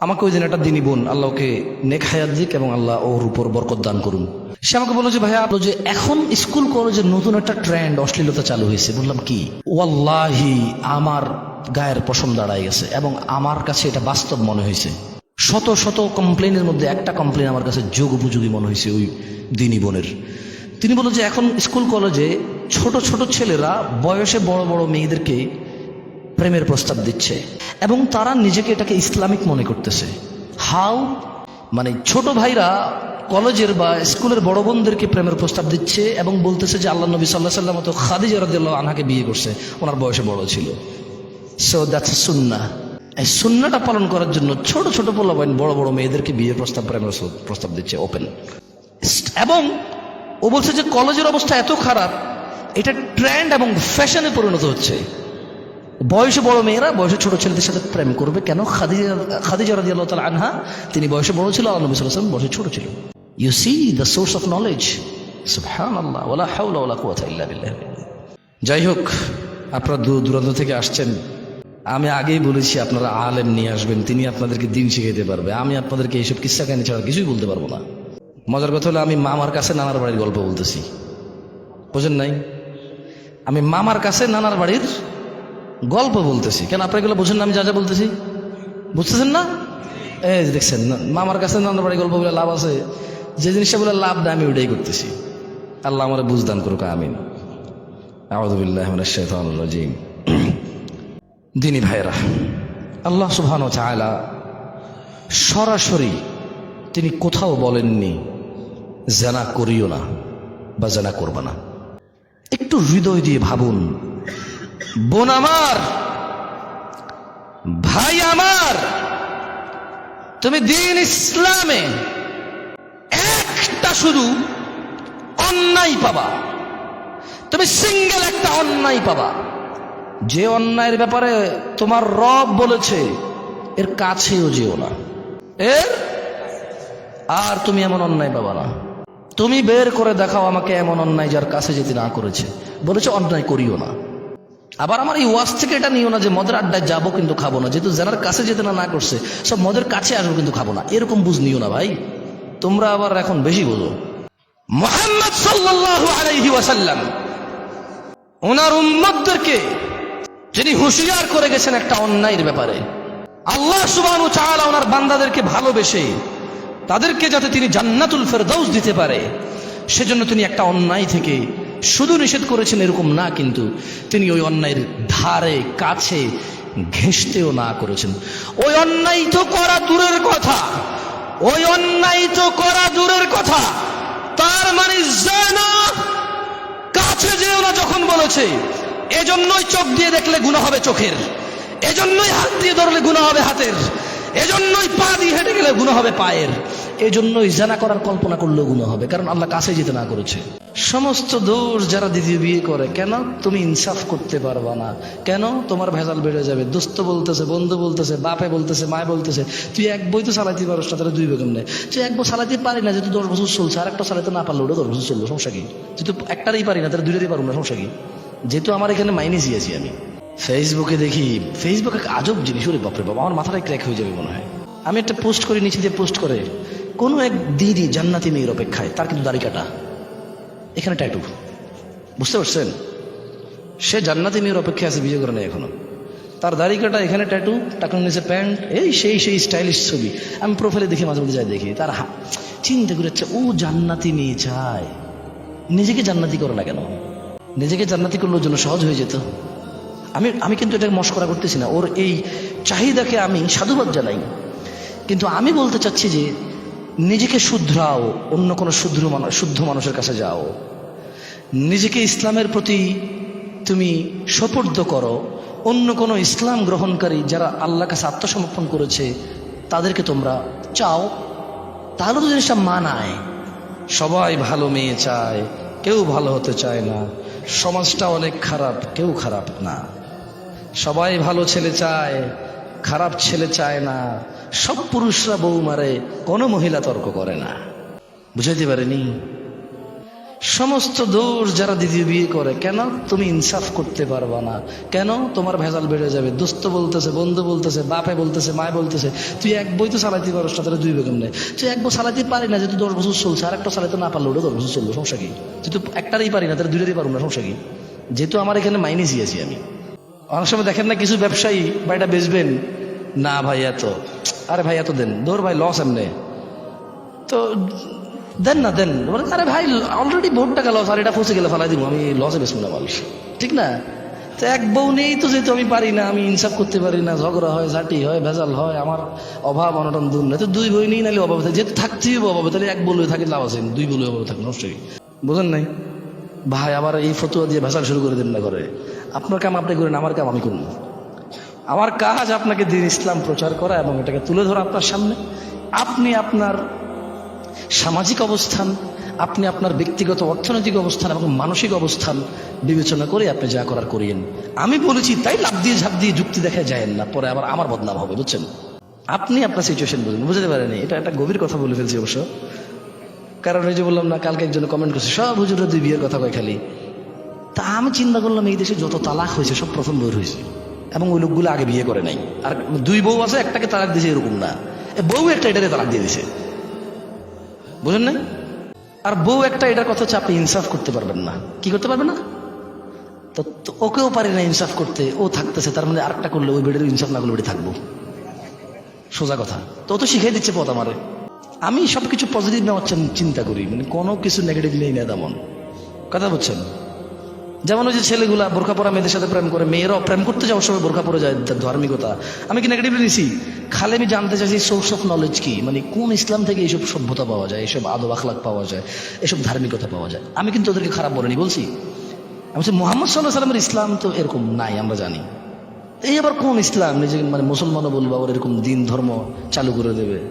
আমাকে ওই দিন একটা দিনই বোন আল্লাহকে নেক হায়াত দিক এবং আল্লাহ ওর উপর বরকত দান করুন। সে আমাকে বলল যে, ভাইয়া যে, এখন স্কুল কলেজে নতুন একটা ট্রেন্ড, অশ্লীলতা চালু হয়েছে। বললাম, কি? ওয়াল্লাহি, আমার গায়ের পশম দাঁড়ায় গেছে এবং আমার কাছে এটা বাস্তব মনে হয়েছে। শত শত কমপ্লেনের মধ্যে একটা কমপ্লেন আমার কাছে যোগ উপযোগী মনে হয়েছে ওই দিনী বোনের। তিনি বলল যে, এখন স্কুল কলেজে ছোট ছোট ছেলেরা বয়সে বড় বড় মেয়েদেরকে প্রেমের প্রস্তাব দিচ্ছে। এবং তারা নিজেকে এটাকে ইসলামিক মনে করতেছে। হাউ? মানে ছোট ভাইরা কলেজের বা স্কুলের বড় বোনদেরকে প্রেমের প্রস্তাব দিচ্ছে এবং বলতেছে যে আল্লাহ নবী সাল্লাহ সাল্লাম তো খাদিজা রাদিয়াল্লাহু আনহাকে বিয়ে করছে। ওনার বয়সে বড় ছিল। সো দ্যাটস সুন্না এই সুন্নাটা পালন করার জন্য ছোট ছোট পোলাবাইন বড় বড় মেয়েদেরকে বিয়ে প্রস্তাব প্রেমের প্রস্তাব দিচ্ছে ওপেন এবং ও বলছে যে কলেজের অবস্থা এত খারাপ, এটা ট্রেন্ড এবং ফ্যাশনে পরিণত হচ্ছে। বয়সে বড় মেয়েরা বয়সে ছোট ছেলেদের সাথে প্রেম করবে কেন? খাদিজা খাদিজা রাজি আল্লাহ আনহা, তিনি বয়সে বড় ছিল আল্লাহ নবী সাল্লাম বয়সে ছোট ছিল। You see the source of knowledge কুওয়াতা ইল্লা বিল্লাহ। যাই হোক, আপনারা দূর দূরান্ত থেকে আসছেন। আমি আগেই বলেছি আপনারা আলেম নিয়ে আসবেন, তিনি আপনাদেরকে দিন শিখাইতে পারবে। আমি আপনাদেরকে এইসব কিস্সা কাহিনী ছাড়া কিছুই বলতে পারব না। মজার কথা হলো, আমি মামার কাছে নানার বাড়ির গল্প বলতেছি। বোঝেন নাই? আমি মামার কাছে নানার বাড়ির গল্প বলতেছি। কেন, আপনারা এগুলো বোঝেন না, আমি যা যা বলতেছি? বুঝতেছেন না? এই দেখছেন মামার কাছে নানার বাড়ির গল্প বলে লাভ আছে। যে জিনিসটা বলে লাভ না আমি ওইটাই করতেছি। আল্লাহ আমার বুঝদান করুক, আমিন। শাইতানুর রাজিম। দিনী ভাইরা আল্লাহ সুবহান চায়লা সরাসরি তিনি কোথাও বলেননি, জানা করিও না বা জানা করবা না। একটু হৃদয় দিয়ে ভাবুন বোন আমার, ভাই আমার, তুমি দিন ইসলামে একটা শুধু অন্যায় পাবা। তুমি সিঙ্গেল একটা অন্যায় পাবা। যে অন্যায়ের ব্যাপারে তোমার রব বলেছে, এর কাছেও যেও না। এর আর তুমি এমন অন্যায় পাবা না। তুমি বের করে দেখাও আমাকে এমন অন্যায় যার কাছে যেতে না করেছে। বলেছে, অন্যায় করিও না। আবার আমার এই ওয়াজ থেকে এটা নিও না যে মদের আড্ডায় যাব কিন্তু খাব না। যেহেতু যারা কাছে যেতে না না করছে, সব মদের কাছে আসব কিন্তু খাব না। এরকম বুঝ নিও না ভাই। তোমরা আবার এখন বেশি বোঝো। মোহাম্মদ সাল্লাল্লাহু আলাইহি ওয়াসাল্লাম, ওনার উম্মতদেরকে যিনি হুঁশিয়ার করে গেছেন একটা অন্যায়ের ব্যাপারে, আল্লাহ সুবহানাহু তাআলা ওনার বান্দাদেরকে ভালোবেসে তাদেরকে যাতে তিনি জান্নাতুল ফেরদাউস দিতে পারে, সেজন্য তিনি একটা অন্যায় থেকে শুধু নিষেধ করেছেন এরকম না, কিন্তু তিনি ওই অন্যায়ের ধারে, কাছে ঘেঁষতেও না করেছেন। ওই অন্যায় তো করা দূরের কথা। ওই অন্যায় তো করা দূরের কথা। তার মানে জানা কাছে যেও না যখন বলেছে। এজন্যই চোখ দিয়ে দেখলে গুণা হবে চোখের। এজন্যই হাত দিয়ে ধরলে গুণা হবে হাতের। এজন্যই পা দিয়ে হেঁটে গেলে গুণা হবে পায়ের। এজন্যই জানা করার কল্পনা করলেও গুণ হবে, কারণ আল্লাহ কাছে যেতে না করেছে। সমস্ত দোষ যারা দ্বিতীয় বিয়ে করে, কেন তুমি ইনসাফ করতে পারবা না? কেন তোমার ভেজাল বেড়ে যাবে? দোস্ত বলতেছে, বন্ধু বলতেছে, বাপে বলতেছে, মায় বলতেছে, তুই এক বই তো চালাইতে পারস না, তাহলে দুই বেগম নেই তুই এক বই চালাইতে পারি না, যেহেতু দশ বছর চলছে আর একটা চালাইতে না পারলে ওটা দশ বছর চলল সমস্যা কি? যেহেতু একটারই পারি না, তাহলে দুইটারই পারব না, সমস্যা কি? যেহেতু আমার এখানে মাইনে আছি আমি। ফেসবুকে দেখি, ফেসবুক আজব জিনিস, ওরে বাপরে বাবা আমার মাথাটাই ক্র্যাক হয়ে যাবে মনে হয়। আমি একটা পোস্ট করি, নিচে দিয়ে পোস্ট করে কোনো এক দিদি জান্নাতি মেয়ের অপেক্ষায়, তার কিন্তু দাড়ি কাটা এখানে ট্যাটু বুঝতে পারছেন? সে জান্নাতি মেয়ের অপেক্ষায় আছে বিজয় করে নেই এখনও। তার দাড়ি কাটা এখানে ট্যাটু টাকার নিচে প্যান্ট এই সেই সেই স্টাইলিশ ছবি। আমি প্রোফাইলে দেখি মাঝে মধ্যে যাই দেখি। তার চিন্তা করে ও জান্নাতি মেয়ে চায়। নিজেকে জান্নাতি করে না কেন? নিজেকে জান্নাতি করলে জন্য সহজ হয়ে যেত। আমি আমি কিন্তু এটাকে মস্করা করতেছি না। ওর এই চাহিদাকে আমি সাধুবাদ জানাই। কিন্তু আমি বলতে চাচ্ছি যে নিজেকে শুধরাও, অন্য কোনো শুদ্ধ মানুষ শুদ্ধ মানুষের কাছে যাও। নিজেকে ইসলামের প্রতি তুমি সপর্দ করো, অন্য কোনো ইসলাম গ্রহণকারী যারা আল্লাহ কাছে আত্মসমর্পণ করেছে, তাদেরকে তোমরা চাও। তাহলে তো জিনিসটা মানায়। সবাই ভালো মেয়ে চায়, কেউ ভালো হতে চায় না। সমাজটা অনেক খারাপ, কেউ খারাপ না। সবাই ভালো ছেলে চায়, খারাপ ছেলে চায় না। সব পুরুষরা বউ মারে, কোনো মহিলা তর্ক করে না। বুঝাইতে পারেনি? সমস্ত দোষ যারা দ্বিতীয় বিয়ে করে, কেন তুমি ইনসাফ করতে পারবা না? কেন তোমার ভেজাল বেড়ে যাবে? দোস্ত বলতেছে, বন্ধু বলতেছে, বাপে বলতেছে, মায় বলতেছে, তুই এক বই তো চালাইতে পারস না, তাহলে দুই বেগম নেই তুই এক বই চালাইতে পারি না, যেহেতু দশ বছর চলছে, আর একটা চালাইতে না পারলে ওটা দশ বছর চলল সমস্যা কি? যেহেতু একটারই পারি না, তাহলে দুইটারই পারব না, সমস্যা কি? যেহেতু আমার এখানে মাইনে আছি আমি। অনেক সময় দেখেন না, কিছু ব্যবসায়ী বা এটা বেচবেন না ভাই, এত। আরে ভাই, এত দেন। ধর ভাই লস এমনি। তো দেন না, দেন। আরে ভাই অলরেডি বহুত টাকা লস আর এটা ফসে গেলে ফেলাই দিব। আমি লসে বেসবো না মানুষ। ঠিক না? তো এক বউ নেই তো, যেহেতু আমি পারি না, আমি ইনসাফ করতে পারি না, ঝগড়া হয়, ঝাঁটি হয়, ভেজাল হয়, আমার অভাব, অনটন দূর। না তো দুই বই নেই, নাহলে অভাব থাকে যেহেতু থাকতেই হবে অভাবে, তাহলে এক বলে থাকে লাভ আছে। দুই বলে অভাবে থাকবে নষ্ট বুঝেন নাই? ভাই আবার এই ফতুয়া দিয়ে ভেজাল শুরু করে দেন না করে আপনার কাম আপনি করেন, আমার কাম আমি করুন আমার কাজ আপনাকে দিন ইসলাম প্রচার করা এবং এটাকে তুলে ধরা আপনার সামনে। আপনি আপনার সামাজিক অবস্থান, আপনি আপনার ব্যক্তিগত অর্থনৈতিক অবস্থান এবং মানসিক অবস্থান বিবেচনা করে আপনি যা করার করিয়েন। আমি বলেছি, তাই লাভ দিয়ে ঝাঁপ দিয়ে যুক্তি দেখা যায় না, পরে আবার আমার বদনাম হবে, বুঝছেন? আপনি আপনার সিচুয়েশন বুঝুন, বুঝতে পারেনি। এটা একটা গভীর কথা বলে ফেলছি অবশ্য। কারণ ওই যে বললাম না, কালকে একজন কমেন্ট করছে, সব হুজুরা দুই বিয়ের কথা কয় খালি। তা আমি চিন্তা করলাম, এই দেশে যত তালাক হয়েছে, সব প্রথম বউর হয়েছে। এবং ওই লোকগুলো আগে বিয়ে করে নাই। আর দুই বউ আছে, একটাকে তালাক দিয়েছে এরকম না। বউ একটা এটাকে তালাক দিয়ে দিছে বুঝেন না? আর বউ একটা এটার কথা হচ্ছে, আপনি ইনসাফ করতে পারবেন না। কি করতে পারবেন না? তো ওকেও পারি না ইনসাফ করতে। ও থাকতেছে, তার মানে আরেকটা করলে ওই বেডের ইনসাফ না করলে বেডে থাকব। সোজা কথা। তো তো শিখাই দিচ্ছে পথ আমারে। আমি সবকিছু পজিটিভ নেওয়ার চিন- চিন্তা করি। মানে কোনো কিছু নেগেটিভ নেই না তেমন। কথা বলছেন যেমন ওই যে ছেলেগুলা বোরখা পরা মেয়েদের সাথে প্রেম করে, মেয়েরাও প্রেম করতে যাওয়ার সময় বোরখা পরে যায় ধার্মিকতা। আমি কি নেগেটিভলি নিছি? খালি আমি জানতে চাইছি সোর্স অফ নলেজ কি? মানে কোন ইসলাম থেকে এইসব সভ্যতা পাওয়া যায়, এইসব আদব আখলাক পাওয়া যায় এসব ধার্মিকতা পাওয়া যায়? আমি কিন্তু ওদেরকে খারাপ বলিনি, বলছি। আমি বলছি, মোহাম্মদ সাল্লাহ সাল্লামের ইসলাম তো এরকম নাই, আমরা জানি। এই আবার কোন ইসলাম? নিজেকে মানে মুসলমানও বলব, আবার এরকম দিন ধর্ম চালু করে দেবে।